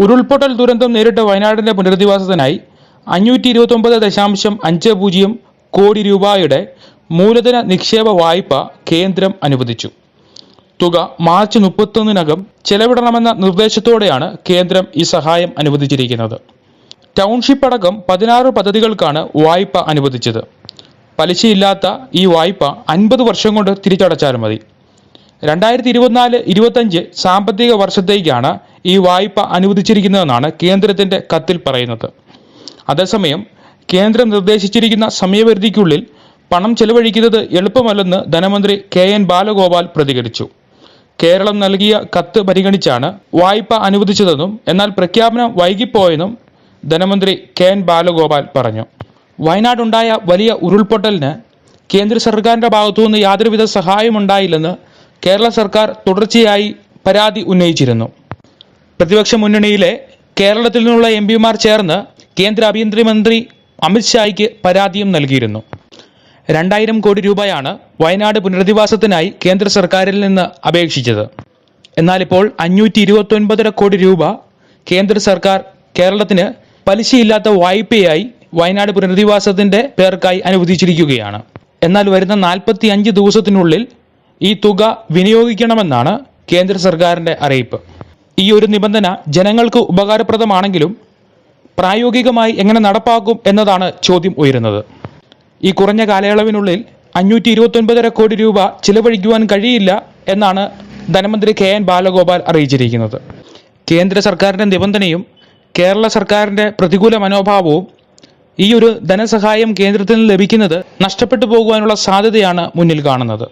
ഉരുൾപൊട്ടൽ ദുരന്തം നേരിട്ട വയനാടിന്റെ പുനരധിവാസത്തിനായി അഞ്ഞൂറ്റി ഇരുപത്തൊമ്പത് ദശാംശം അഞ്ച് പൂജ്യം കോടി രൂപയുടെ മൂലധന നിക്ഷേപ വായ്പ കേന്ദ്രം അനുവദിച്ചു. തുക മാർച്ച് മുപ്പത്തൊന്നിനകം ചെലവിടണമെന്ന നിർദ്ദേശത്തോടെയാണ് കേന്ദ്രം ഈ സഹായം അനുവദിച്ചിരിക്കുന്നത്. ടൗൺഷിപ്പ് അടക്കം പതിനാറ് പദ്ധതികൾക്കാണ് വായ്പ അനുവദിച്ചത്. പലിശയില്ലാത്ത ഈ വായ്പ അൻപത് വർഷം കൊണ്ട് തിരിച്ചടച്ചാൽ മതി. രണ്ടായിരത്തി ഇരുപത്തിനാല് ഇരുപത്തഞ്ച് സാമ്പത്തിക വർഷത്തേക്കാണ് ഈ വായ്പ അനുവദിച്ചിരിക്കുന്നതെന്നാണ് കേന്ദ്രത്തിന്റെ കത്തിൽ പറയുന്നത്. അതേസമയം കേന്ദ്രം നിർദ്ദേശിച്ചിരിക്കുന്ന സമയപരിധിക്കുള്ളിൽ പണം ചെലവഴിക്കുന്നത് എളുപ്പമല്ലെന്ന് ധനമന്ത്രി കെ എൻ ബാലഗോപാൽ പ്രതികരിച്ചു. കേരളം നൽകിയ കത്ത് പരിഗണിച്ചാണ് വായ്പ അനുവദിച്ചതെന്നും എന്നാൽ പ്രഖ്യാപനം വൈകിപ്പോയെന്നും ധനമന്ത്രി കെ എൻ ബാലഗോപാൽ പറഞ്ഞു. വയനാടുണ്ടായ വലിയ ഉരുൾപൊട്ടലിന് കേന്ദ്ര സർക്കാരിന്റെ ഭാഗത്തുനിന്ന് യാതൊരുവിധ സഹായമുണ്ടായില്ലെന്ന് കേരള സർക്കാർ തുടർച്ചയായി പരാതി ഉന്നയിച്ചിരുന്നു. പ്രതിപക്ഷ മുന്നണിയിലെ കേരളത്തിൽ നിന്നുള്ള എം പിമാർ ചേർന്ന് കേന്ദ്ര ആഭ്യന്തരമന്ത്രി അമിത്ഷായ്ക്ക് പരാതിയും നൽകിയിരുന്നു. രണ്ടായിരം കോടി രൂപയാണ് വയനാട് പുനരധിവാസത്തിനായി കേന്ദ്ര സർക്കാരിൽ നിന്ന് അപേക്ഷിച്ചത്. എന്നാൽ ഇപ്പോൾ അഞ്ഞൂറ്റി ഇരുപത്തൊൻപതര കോടി രൂപ കേന്ദ്ര സർക്കാർ കേരളത്തിന് പലിശയില്ലാത്ത വായ്പയായി വയനാട് പുനരധിവാസത്തിന്റെ പേർക്കായി അനുവദിച്ചിരിക്കുകയാണ്. എന്നാൽ വരുന്ന നാൽപ്പത്തി അഞ്ച് ദിവസത്തിനുള്ളിൽ ഈ തുക വിനിയോഗിക്കണമെന്നാണ് കേന്ദ്ര സർക്കാരിന്റെ അറിയിപ്പ്. ഈ ഒരു നിബന്ധന ജനങ്ങൾക്ക് ഉപകാരപ്രദമാണെങ്കിലും പ്രായോഗികമായി എങ്ങനെ നടപ്പാക്കും എന്നതാണ് ചോദ്യം ഉയരുന്നത്. ഈ കുറഞ്ഞ കാലയളവിനുള്ളിൽ അഞ്ഞൂറ്റി ഇരുപത്തൊൻപതര കോടി രൂപ ചിലവഴിക്കുവാൻ കഴിയില്ല എന്നാണ് ധനമന്ത്രി കെ എൻ ബാലഗോപാൽ അറിയിച്ചിരിക്കുന്നത്. കേന്ദ്ര സർക്കാരിന്റെ നിബന്ധനയും കേരള സർക്കാരിന്റെ പ്രതികൂല മനോഭാവവും ഈ ഒരു ധനസഹായം കേന്ദ്രത്തിൽ നിന്ന് ലഭിക്കുന്നത് നഷ്ടപ്പെട്ടു പോകുവാനുള്ള സാധ്യതയാണ് മുന്നിൽ കാണുന്നത്.